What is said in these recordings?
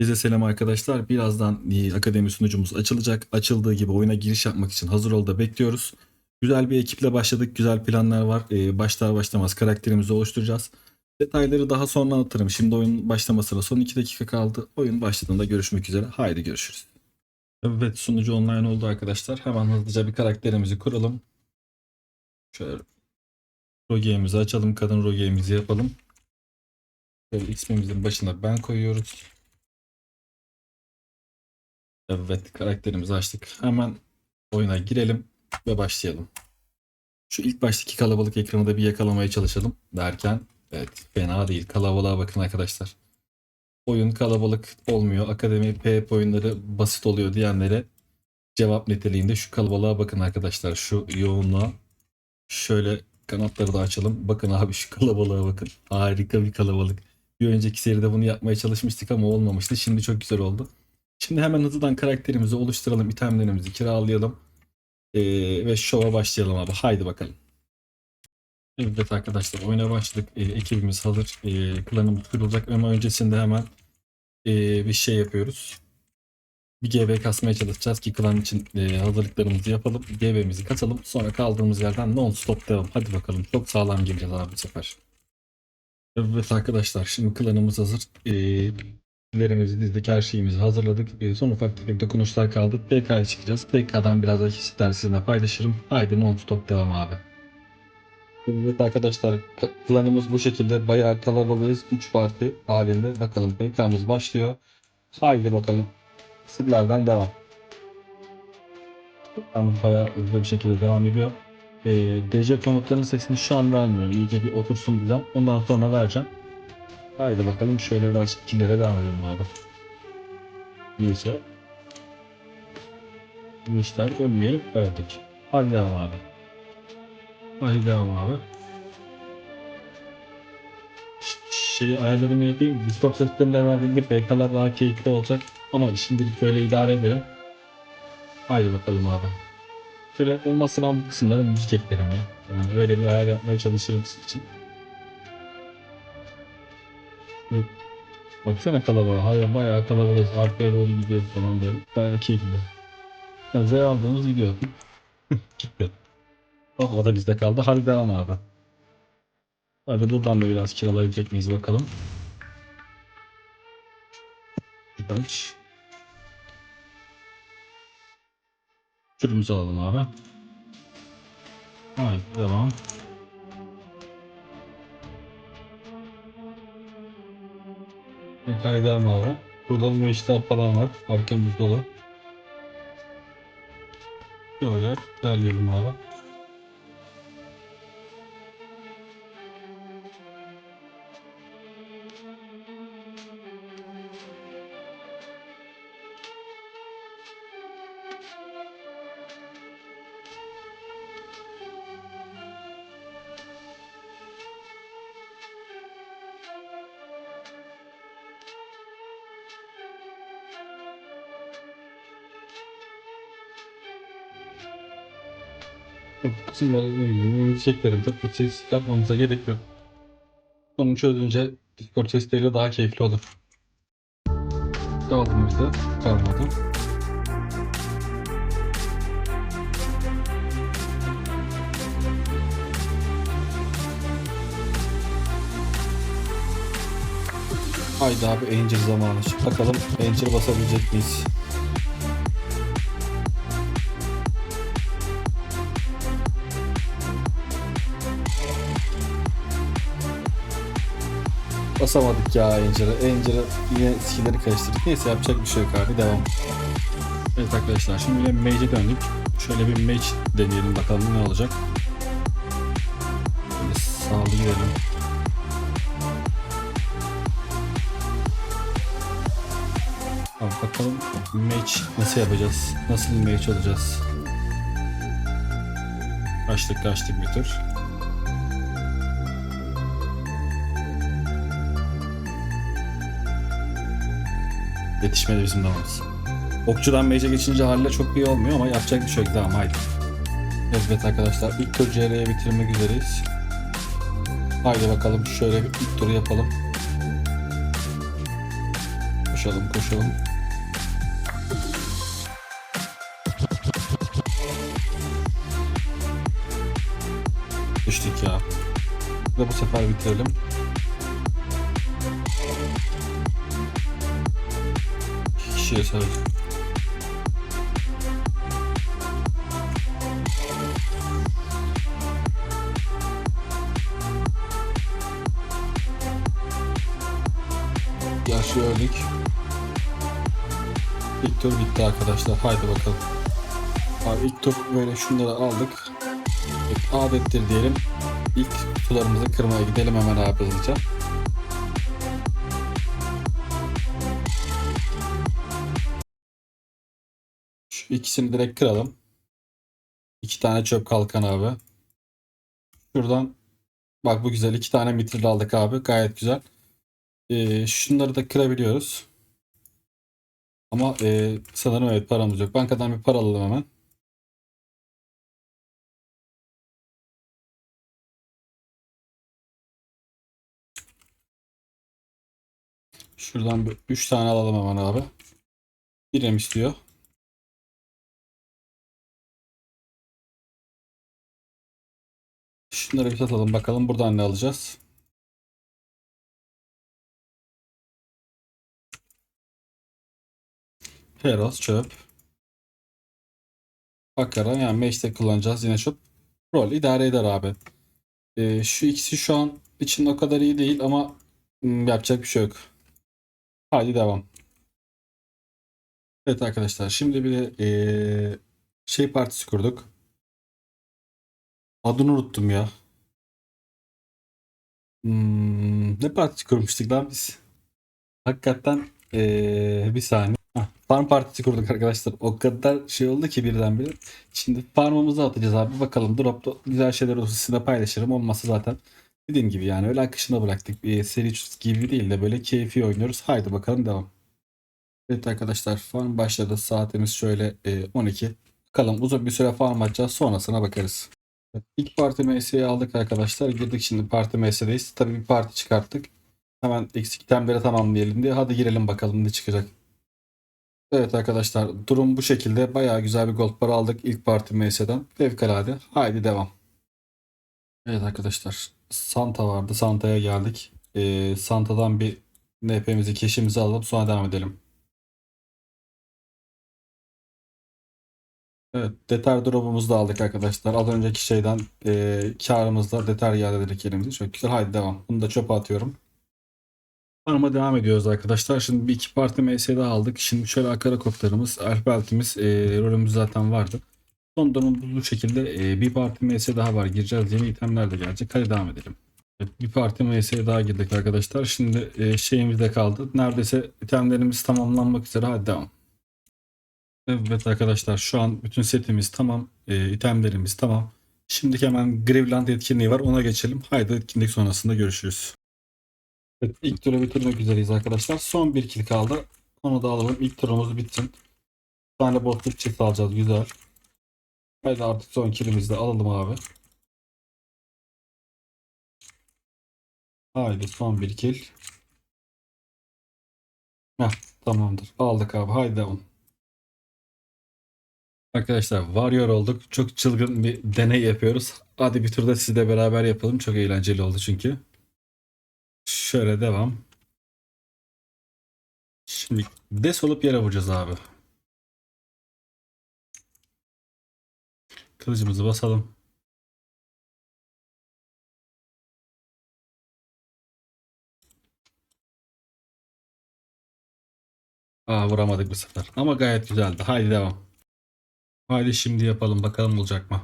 Bize selam arkadaşlar. Birazdan e, akademi sunucumuz açılacak. Açıldığı gibi oyuna giriş yapmak için hazır ol da bekliyoruz. Güzel bir ekiple başladık. Güzel planlar var. E, başlar başlamaz karakterimizi oluşturacağız. Detayları daha sonra anlatırım. Şimdi oyun başlamasına son 2 dakika kaldı. Oyun başladığında görüşmek üzere. Haydi görüşürüz. Evet sunucu online oldu arkadaşlar. Hemen hızlıca bir karakterimizi kuralım. Şöyle roge'imizi açalım. Kadın roge'imizi yapalım. Şöyle ismimizin başına ben koyuyoruz. Evet karakterimizi açtık. Hemen oyuna girelim ve başlayalım. Şu ilk baştaki kalabalık ekranı da bir yakalamaya çalışalım derken evet fena değil. Kalabalığa bakın arkadaşlar. Oyun kalabalık olmuyor. Akademi PvP oyunları basit oluyor diyenlere cevap niteliğinde şu kalabalığa bakın arkadaşlar. Şu yoğunluğa. Şöyle kanatları da açalım. Bakın abi şu kalabalığa bakın. Harika bir kalabalık. Bir önceki seride bunu yapmaya çalışmıştık ama olmamıştı. Şimdi çok güzel oldu. Şimdi hemen hızlıdan karakterimizi oluşturalım, itemlerimizi kiralayalım ee, ve şova başlayalım abi. Haydi bakalım. Evet arkadaşlar oyuna başladık. Ee, ekibimiz hazır. Ee, klanımız kurulacak ama öncesinde hemen ee, bir şey yapıyoruz. Bir GB kasmaya çalışacağız ki klan için ee, hazırlıklarımızı yapalım. GB'mizi kasalım. Sonra kaldığımız yerden non stop devam. Hadi bakalım. Çok sağlam gireceğiz abi bu sefer. Evet arkadaşlar şimdi klanımız hazır. Ee, Lerimizi dizdik, her şeyimizi hazırladık. Son ufak tefek dokunuşlar kaldı. PK'ya çıkacağız. PK'dan biraz da sizinle paylaşırım. Haydi non stop devam abi. Evet arkadaşlar planımız bu şekilde. Bayağı kalabalığız. 3 parti halinde. Bakalım PK'mız başlıyor. Haydi bakalım. Sizlerden devam. Planımız bayağı hızlı bir şekilde devam ediyor. Ee, DC komutlarının sesini şu an vermiyorum. İyice bir otursun bizden. Ondan sonra vereceğim. Haydi bakalım şöyle biraz ikilere devam edelim abi. Neyse. İşler ölmeyelim öldük. Hadi devam abi. Hadi devam abi. Şey ayarlarımı yapayım. Discord seslerinde verdiğim PK'lar daha keyifli olacak. Ama şimdilik böyle idare edelim. Haydi bakalım abi. Şöyle olmasın ama bu kısımları müzik eklerim ya. Yani öyle bir ayar yapmaya çalışırım sizin için. Baksana kalabalığa. Hayır bayağı kalabalığız. Arkaya doğru gidiyoruz falan böyle. Bayağı keyifli. Yani zevk aldığımız gidiyor. Gitti. Oh o da bizde kaldı. Hadi devam abi. Hadi buradan da biraz kiralayabilecek miyiz bakalım. Kaç. Şurumuzu alalım abi. Haydi devam. Devam abi. Burada bu işler falan var. Arkamız dolu. Şöyle derleyelim abi. Çeklerim çok ses yapmamıza gerek yok. Onu çözünce Discord sesleriyle daha keyifli olur. Kaldığımızda kalmadı. Haydi abi Angel zamanı. Bakalım Angel basabilecek miyiz? Basamadık ya Angel'a. Angel'a yine skill'leri karıştırdık. Neyse yapacak bir şey yok abi. Devam. Evet arkadaşlar şimdi yine Mage'e döndük. Şöyle bir Mage deneyelim bakalım ne olacak. Böyle gidelim. Abi bakalım Mage nasıl yapacağız? Nasıl Mage olacağız? Kaçtık kaçtık bir tur. Yetişmedi bizim damamız. Okçudan mage'e geçince haliyle çok iyi olmuyor ama yapacak bir şey yok. Tamam haydi. Evet arkadaşlar ilk tur CR'ye bitirmek üzereyiz. Haydi bakalım şöyle bir ilk turu yapalım. Koşalım koşalım. Düştük ya. Ve bu sefer bitirelim. Kişiye sarılır. Yaşı öldük. İlk tur bitti arkadaşlar. Haydi bakalım. Abi ilk tur böyle şunları aldık. Adettir diyelim. İlk kutularımızı kırmaya gidelim hemen abi hızlıca. Şu ikisini direkt kıralım. İki tane çöp kalkan abi. Şuradan bak bu güzel. iki tane mitril aldık abi. Gayet güzel. Ee, şunları da kırabiliyoruz. Ama e, sanırım evet paramız yok. Bankadan bir para alalım hemen. Şuradan bir 3 tane alalım hemen abi. Birem istiyor. Şunları bir satalım bakalım buradan ne alacağız. Heros çöp. Bakara yani meşte kullanacağız yine şu rol idare eder abi. Ee, şu ikisi şu an için o kadar iyi değil ama hmm, yapacak bir şey yok. Haydi devam. Evet arkadaşlar şimdi bir de ee, şey partisi kurduk. Adını unuttum ya. Hmm, ne partisi kurmuştuk lan biz? Hakikaten ee, bir saniye. Hah, farm partisi kurduk arkadaşlar. O kadar şey oldu ki birdenbire. Şimdi farmımızı atacağız abi. Bakalım dropta güzel şeyler olursa sizinle paylaşırım. Olmazsa zaten dediğim gibi yani öyle akışına bıraktık. Bir seri gibi değil de böyle keyfi oynuyoruz. Haydi bakalım devam. Evet arkadaşlar farm başladı. Saatimiz şöyle e, 12. Bakalım uzun bir süre farm atacağız. Sonrasına bakarız. Evet, İlk parti MS'yi aldık arkadaşlar. Girdik şimdi parti MS'deyiz. Tabii bir parti çıkarttık. Hemen eksik itemleri tamamlayalım diye. Hadi girelim bakalım ne çıkacak. Evet arkadaşlar durum bu şekilde. Bayağı güzel bir gold para aldık ilk parti MS'den. Fevkalade. Haydi devam. Evet arkadaşlar Santa vardı. Santa'ya geldik. Ee, Santa'dan bir NP'mizi, keşimizi alalım sonra devam edelim. Evet, deter drop'umuzu da aldık arkadaşlar. Az önceki şeyden e, karımızla deter geldi direkt elimize. Çok güzel. Haydi devam. Bunu da çöpe atıyorum. Farm'a devam ediyoruz arkadaşlar. Şimdi bir iki parti MS daha aldık. Şimdi şöyle akarakopterimiz, alfabetimiz e, rolümüz zaten vardı. Son durum bu şekilde e, bir parti MS daha var. Gireceğiz. Yeni itemler de gelecek. Hadi devam edelim. Evet, bir parti MS daha girdik arkadaşlar. Şimdi e, şeyimiz de kaldı. Neredeyse itemlerimiz tamamlanmak üzere. Hadi devam. Evet arkadaşlar şu an bütün setimiz tamam. E, itemlerimiz tamam. Şimdi hemen Graveland etkinliği var. Ona geçelim. Haydi etkinlik sonrasında görüşürüz. Evet, ilk turu bitirmek üzereyiz arkadaşlar. Son bir kill kaldı. Onu da alalım. İlk turumuz bitsin. Bir tane botluk çift alacağız. Güzel. Haydi artık son killimizi de alalım abi. Haydi son bir kill. Heh, tamamdır. Aldık abi. Haydi devam. Arkadaşlar Warrior olduk. Çok çılgın bir deney yapıyoruz. Hadi bir turda sizle beraber yapalım. Çok eğlenceli oldu çünkü. Şöyle devam. Şimdi des olup yere vuracağız abi. Kılıcımızı basalım. Aa vuramadık bu sefer. Ama gayet güzeldi. Haydi devam. Haydi şimdi yapalım bakalım olacak mı?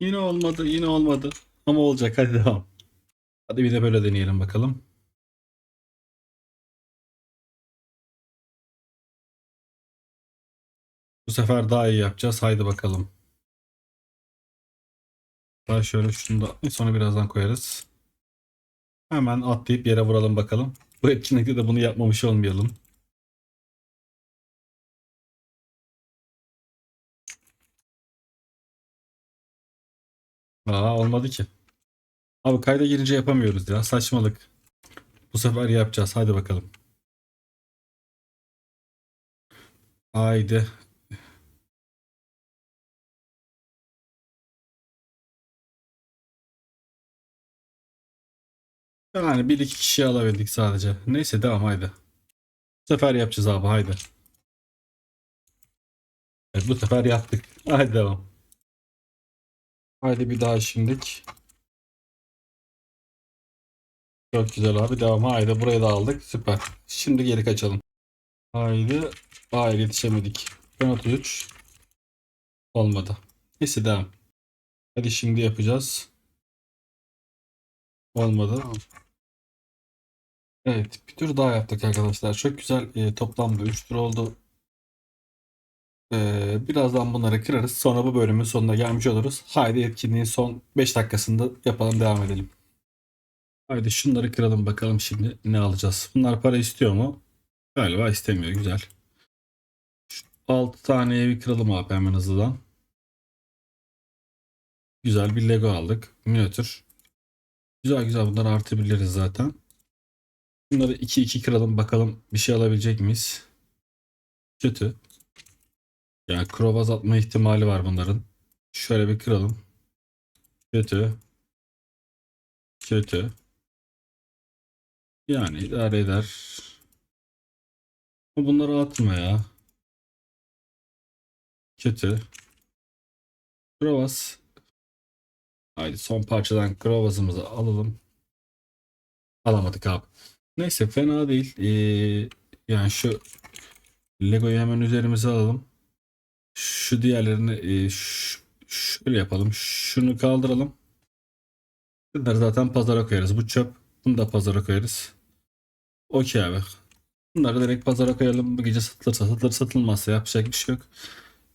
Yine olmadı, yine olmadı. Ama olacak hadi devam. Hadi bir de böyle deneyelim bakalım. Bu sefer daha iyi yapacağız. Haydi bakalım. Daha şöyle şunu da sonra birazdan koyarız. Hemen atlayıp yere vuralım bakalım. Bu etkinlikte de bunu yapmamış olmayalım. Aa olmadı ki. Abi kayda girince yapamıyoruz ya. Saçmalık. Bu sefer yapacağız. Hadi bakalım. Haydi. Yani bir iki kişi alabildik sadece. Neyse devam haydi. Bu sefer yapacağız abi haydi. Evet, bu sefer yaptık. Haydi devam. Haydi bir daha şimdilik. Çok güzel abi devam. Haydi burayı da aldık. Süper. Şimdi geri kaçalım. Haydi. Hayır yetişemedik. Ben 33. Olmadı. Neyse devam. Hadi şimdi yapacağız. Olmadı. Evet bir tur daha yaptık arkadaşlar. Çok güzel. E, toplamda 3 tur oldu. Ee, birazdan bunları kırarız. Sonra bu bölümün sonuna gelmiş oluruz. Haydi etkinliğin son 5 dakikasında yapalım devam edelim. Haydi şunları kıralım bakalım şimdi ne alacağız. Bunlar para istiyor mu? Galiba istemiyor. Güzel. Şu 6 tane evi kıralım abi hemen hızlıdan. Güzel bir Lego aldık. Minatür. Güzel güzel bunları artırabiliriz zaten. Bunları 2-2 kıralım bakalım bir şey alabilecek miyiz? Kötü. Yani krov azaltma ihtimali var bunların. Şöyle bir kıralım. Kötü. Kötü. Yani idare eder. Bunları atma ya. Kötü. Krovaz. Haydi son parçadan Krovaz'ımızı alalım. Alamadık abi. Neyse fena değil. Ee, yani şu Lego'yu hemen üzerimize alalım. Şu diğerlerini e, şöyle yapalım. Şunu kaldıralım. Bunları zaten pazara koyarız. Bu çöp. Bunu da pazara koyarız. Okey abi. Bunları direkt pazara koyalım. Bu gece satılırsa satılır satılmazsa yapacak bir şey yok.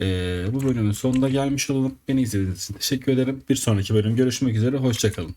Ee, bu bölümün sonuna gelmiş olalım. Beni izlediğiniz için teşekkür ederim. Bir sonraki bölüm görüşmek üzere. Hoşçakalın.